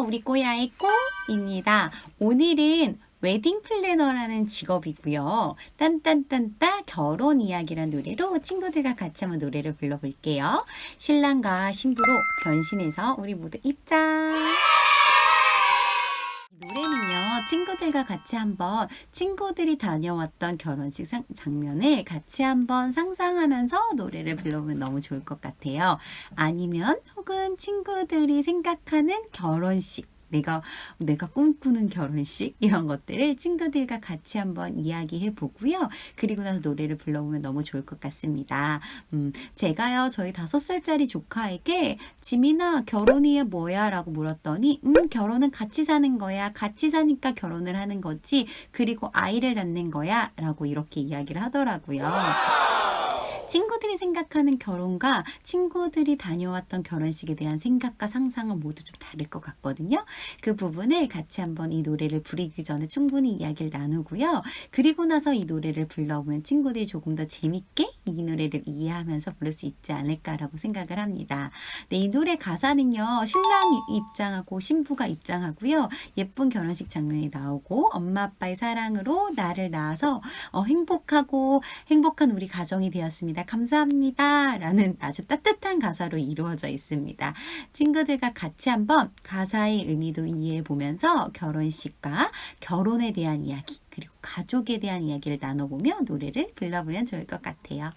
우리 꼬야의 꼬입니다. 오늘은 웨딩 플래너라는 직업이고요. 딴딴딴따 결혼 이야기란 노래로 친구들과 같이 한번 노래를 불러볼게요. 신랑과 신부로 변신해서 우리 모두 입장. 친구들과 같이 한번 친구들이 다녀왔던 결혼식 상- 장면을 같이 한번 상상하면서 노래를 불러보면 너무 좋을 것 같아요. 아니면 혹은 친구들이 생각하는 결혼식, 내가, 내가 꿈꾸는 결혼식, 이런 것들을 친구들과 같이 한번 이야기해 보고요. 그리고 나서 노래를 불러보면 너무 좋을 것 같습니다. 음, 제가요, 저희 다섯 살짜리 조카에게 지민아, 결혼이 뭐야? 라고 물었더니, 음, 결혼은 같이 사는 거야. 같이 사니까 결혼을 하는 거지. 그리고 아이를 낳는 거야. 라고 이렇게 이야기를 하더라고요. 친구들이 생각하는 결혼과 친구들이 다녀왔던 결혼식에 대한 생각과 상상은 모두 좀 다를 것 같거든요. 그 부분을 같이 한번 이 노래를 부르기 전에 충분히 이야기를 나누고요. 그리고 나서 이 노래를 불러보면 친구들이 조금 더 재밌게 이 노래를 이해하면서 부를 수 있지 않을까라고 생각을 합니다. 네, 이 노래 가사는요, 신랑이 입장하고 신부가 입장하고요. 예쁜 결혼식 장면이 나오고 엄마 아빠의 사랑으로 나를 낳아서 어, 행복하고 행복한 우리 가정이 되었습니다. 감사합니다. 라는 아주 따뜻한 가사로 이루어져 있습니다. 친구들과 같이 한번 가사의 의미도 이해해 보면서 결혼식과 결혼에 대한 이야기, 그리고 가족에 대한 이야기를 나눠보며 노래를 불러보면 좋을 것 같아요.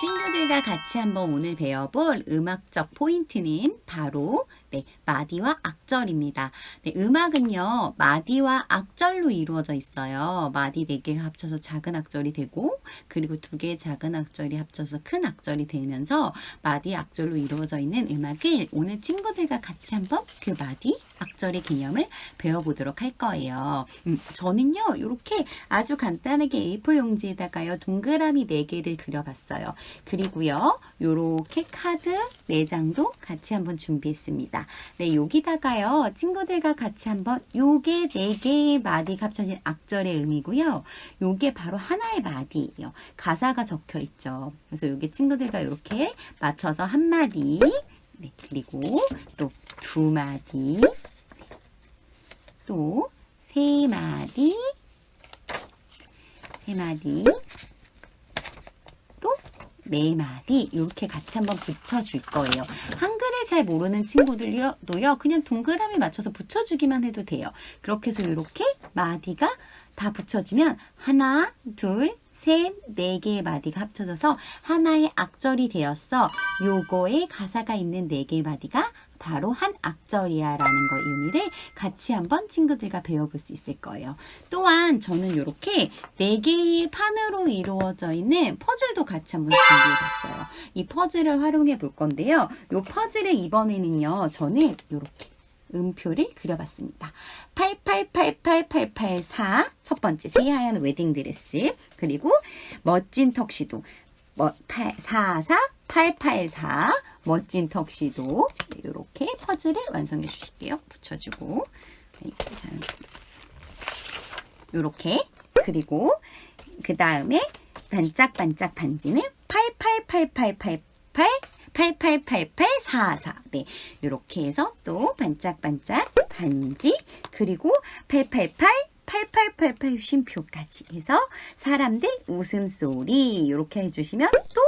친구들과 같이 한번 오늘 배워볼 음악적 포인트는 바로 네, 마디와 악절입니다. 네, 음악은요, 마디와 악절로 이루어져 있어요. 마디 4개가 합쳐서 작은 악절이 되고, 그리고 두 개의 작은 악절이 합쳐서 큰 악절이 되면서 마디 악절로 이루어져 있는 음악을 오늘 친구들과 같이 한번 그 마디 악절의 개념을 배워보도록 할 거예요. 음, 저는요, 이렇게 아주 간단하게 A4 용지에다가요, 동그라미 4개를 그려봤어요. 그리고요, 요렇게 카드 4장도 같이 한번 준비했습니다. 네, 여기다가요, 친구들과 같이 한번 요게 4개의 마디가 합쳐진 악절의 의미고요. 요게 바로 하나의 마디예요. 가사가 적혀 있죠. 그래서 요게 친구들과 이렇게 맞춰서 한 마디, 네, 그리고 또 두 마디, 또 세 마디, 세 마디, 또 네 마디 이렇게 같이 한번 붙여줄 거예요. 한글을 잘 모르는 친구들도요, 그냥 동그라미 맞춰서 붙여주기만 해도 돼요. 그렇게 해서 이렇게 마디가 다 붙여지면 하나, 둘, 셋, 네 개의 마디가 합쳐져서 하나의 악절이 되었어. 요거에 가사가 있는 네 개의 마디가 바로 한 악절이야 라는 거 의미를 같이 한번 친구들과 배워볼 수 있을 거예요. 또한 저는 이렇게 네 개의 판으로 이루어져 있는 퍼즐도 같이 한번 준비해 봤어요. 이 퍼즐을 활용해 볼 건데요. 이 퍼즐의 이번에는요. 저는 이렇게 음표를 그려봤습니다. 88888884첫 번째 새하얀 웨딩 드레스 그리고 멋진 턱시도 뭐, 44 884 멋진 턱시도 이렇게 퍼즐을 완성해 주실게요. 붙여주고 이렇게 그리고 그 다음에 반짝반짝 반지는 888888 888844. 네. 이렇게 해서 또 반짝반짝 반지 그리고 888 8888 쉼표까지 해서 사람들 웃음소리 이렇게 해주시면 또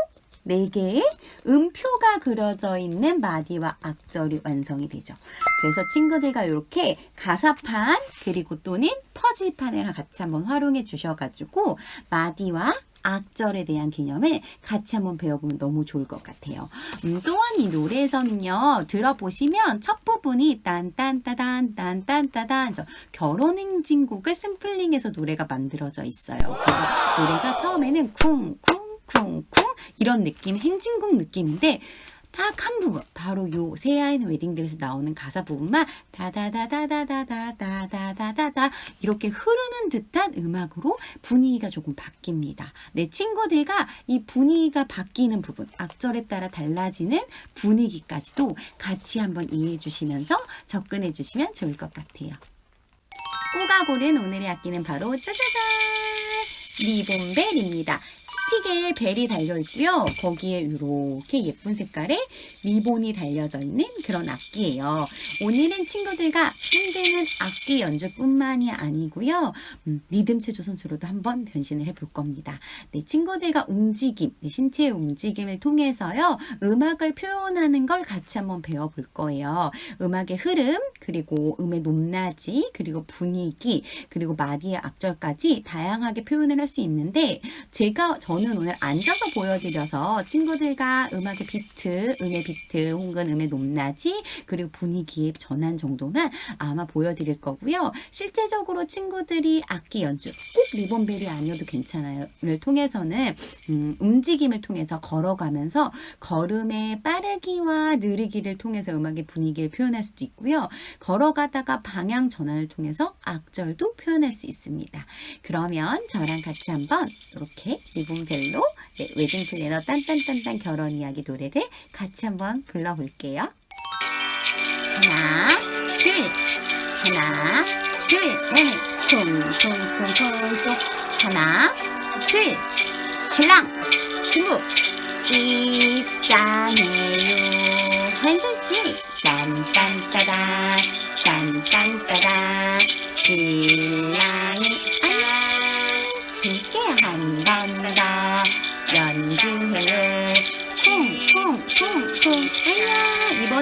4개의 음표가 그려져 있는 마디와 악절이 완성이 되죠. 그래서 친구들과 이렇게 가사판 그리고 또는 퍼즐판을 같이 한번 활용해 주셔가지고 마디와 악절에 대한 개념을 같이 한번 배워보면 너무 좋을 것 같아요. 음, 또한 이 노래에서는요, 들어보시면 첫 부분이 딴딴따단, 딴딴따단, 저 결혼 행진곡을 샘플링해서 노래가 만들어져 있어요. 그래서 노래가 처음에는 쿵, 쿵, 쿵, 쿵, 이런 느낌, 행진곡 느낌인데, 딱 한 부분, 바로 요 새하얀 웨딩들에서 나오는 가사 부분만 다다다다다다다다다다다 이렇게 흐르는 듯한 음악으로 분위기가 조금 바뀝니다. 내 친구들과 이 분위기가 바뀌는 부분, 악절에 따라 달라지는 분위기까지도 같이 한번 이해해 주시면서 접근해 주시면 좋을 것 같아요. 꾸가 고른 오늘의 악기는 바로 짜자잔! 리본벨입니다. 스틱에 벨이 달려 있고요. 거기에 이렇게 예쁜 색깔의 리본이 달려져 있는 그런 악기예요. 오늘은 친구들과 힘드는 악기 연주뿐만이 아니고요. 음, 리듬 체조 선수로도 한번 변신을 해볼 겁니다. 네, 친구들과 움직임, 네, 신체의 움직임을 통해서요. 음악을 표현하는 걸 같이 한번 배워볼 거예요. 음악의 흐름, 그리고 음의 높낮이, 그리고 분위기, 그리고 마디의 악절까지 다양하게 표현을 할 수 있는데 제가 저는 오늘 앉아서 보여드려서 친구들과 음악의 비트, 음의 비트, 혹은 음의 높낮이, 그리고 분위기의 전환 정도만 아마 보여드릴 거고요. 실제적으로 친구들이 악기 연주, 꼭 리본벨이 아니어도 괜찮아요.를 통해서는 음, 움직임을 통해서 걸어가면서 걸음의 빠르기와 느리기를 통해서 음악의 분위기를 표현할 수도 있고요. 걸어가다가 방향 전환을 통해서 악절도 표현할 수 있습니다. 그러면 저랑 같이 한번 이렇게 리본벨 로 네, 웨딩 플래너 딴딴딴딴 결혼 이야기 노래를 같이 한번 불러볼게요. 하나, 둘, 하나, 둘, 넷, 퉁퉁퉁퉁퉁 하나, 둘, 신랑, 신부, 입장해요. 한 손씩 딴딴따다, 딴딴따다, 신랑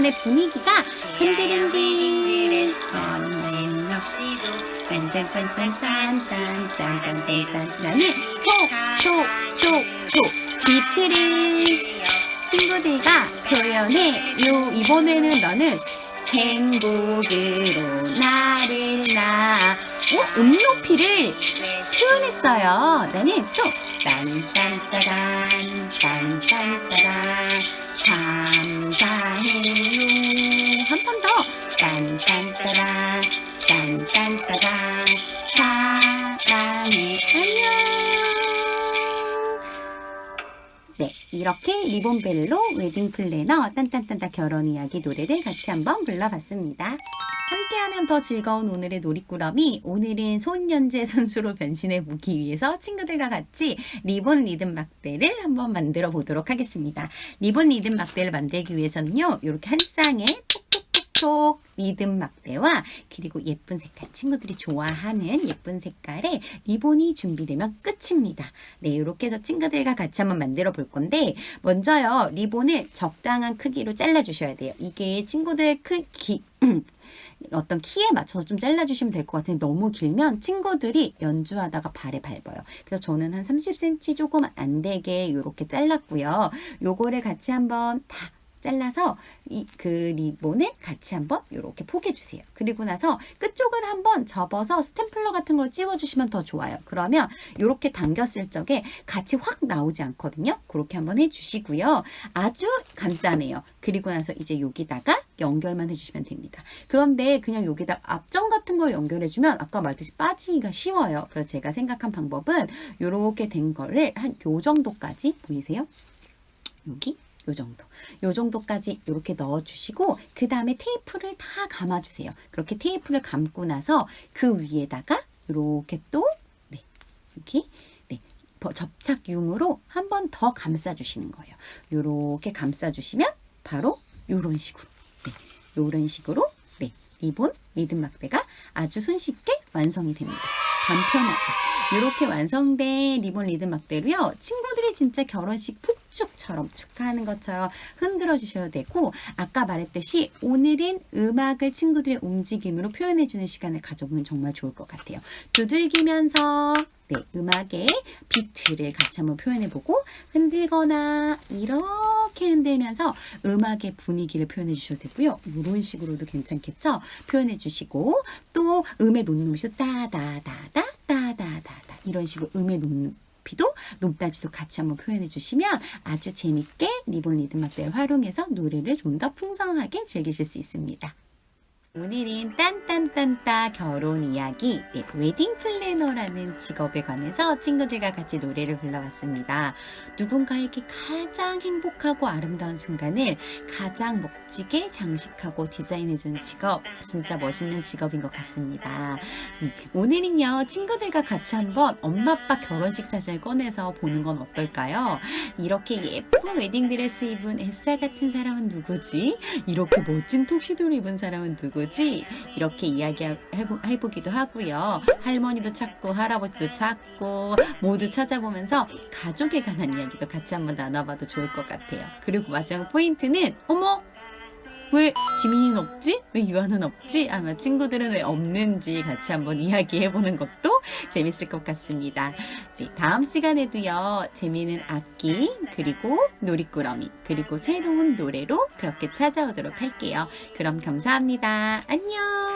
이번에 분위기가 흔들흔들 너는 역시도 반짝반짝 반짝반짝 반들반짝하는 톡톡톡톡 비트를 친구들과 표현해요 이번에는 너는 행복으로 나를 나 어? 음높이를 표현했어요 나는 톡 딴딴따란 딴딴따란 이렇게 리본벨로 웨딩 플래너 딴딴딴따 결혼 이야기 노래를 같이 한번 불러봤습니다. 함께하면 더 즐거운 오늘의 놀이꾸러미 오늘은 손연재 선수로 변신해 보기 위해서 친구들과 같이 리본 리듬 막대를 한번 만들어 보도록 하겠습니다. 리본 리듬 막대를 만들기 위해서는요 이렇게 한 쌍에 톡톡톡톡 리듬 막대와 그리고 예쁜 색깔 친구들이 좋아하는 예쁜 색깔의 리본이 준비되면 끝입니다. 네 이렇게 해서 친구들과 같이 한번 만들어 볼 건데 먼저요 리본을 적당한 크기로 잘라 주셔야 돼요. 이게 친구들의 크기 어떤 키에 맞춰서 좀 잘라주시면 될 것 같은데 너무 길면 친구들이 연주하다가 발에 밟아요. 그래서 저는 한 30cm 조금 안 되게 이렇게 잘랐고요. 요거를 같이 한번 다 잘라서 이 그 리본을 같이 한번 이렇게 포개 주세요. 그리고 나서 끝쪽을 한번 접어서 스탬플러 같은 걸 찍어 주시면 더 좋아요. 그러면 이렇게 당겼을 적에 같이 확 나오지 않거든요. 그렇게 한번 해 주시고요. 아주 간단해요. 그리고 나서 이제 여기다가 연결만 해주시면 됩니다. 그런데 그냥 여기다 앞점 같은 걸 연결해주면 아까 말했듯이 빠지기가 쉬워요. 그래서 제가 생각한 방법은 이렇게 된 거를 한 요 정도까지 보이세요? 여기 요 정도. 요 정도까지 이렇게 넣어주시고 그 다음에 테이프를 다 감아주세요. 그렇게 테이프를 감고 나서 그 위에다가 이렇게 또 네, 이렇게 네, 버- 접착용으로 한 번 더 감싸주시는 거예요. 이렇게 감싸주시면 바로 이런 식으로 네, 이런 식으로 네, 리본 리듬 막대가 아주 손쉽게 완성이 됩니다. 간편하죠. 이렇게 완성된 리본 리듬 막대로요. 친구들이 진짜 결혼식 폭죽처럼 축하하는 것처럼 흔들어 주셔야 되고 아까 말했듯이 오늘은 음악을 친구들의 움직임으로 표현해 주는 시간을 가져보면 정말 좋을 것 같아요. 두들기면서 네, 음악의 비트를 같이 한번 표현해보고 흔들거나 이렇게 흔들면서 음악의 분위기를 표현해 주셔도 되고요. 이런 식으로도 괜찮겠죠? 표현해 주시고 또 음의 높낮이도 따다다다 따다다다 이런 식으로 음의 높낮이 도 높낮이도 같이 한번 표현해 주시면 아주 재밌게 리본 리듬 막대를 활용해서 노래를 좀 더 풍성하게 즐기실 수 있습니다. 오늘은 딴딴 딴딴따 결혼 이야기, 네, 웨딩 플래너라는 직업에 관해서 친구들과 같이 노래를 불러봤습니다. 누군가에게 가장 행복하고 아름다운 순간을 가장 멋지게 장식하고 디자인해주는 직업, 진짜 멋있는 직업인 것 같습니다. 음, 오늘은요, 친구들과 같이 한번 엄마 아빠 결혼식 사진을 꺼내서 보는 건 어떨까요? 이렇게 예쁜 웨딩 드레스 입은 햇살 같은 사람은 누구지? 이렇게 멋진 톡시도를 입은 사람은 누구지? 이렇게 이야기해보기도 하고요. 할머니도 찾고 할아버지도 찾고 모두 찾아보면서 가족에 관한 이야기도 같이 한번 나눠봐도 좋을 것 같아요. 그리고 마지막 포인트는 어머 왜 지민이는 없지? 왜 유아는 없지? 아마 친구들은 왜 없는지 같이 한번 이야기해보는 것도 재밌을 것 같습니다. 네, 다음 시간에도요, 재미있는 악기, 그리고 놀이꾸러미, 그리고 새로운 노래로 그렇게 찾아오도록 할게요. 그럼 감사합니다. 안녕!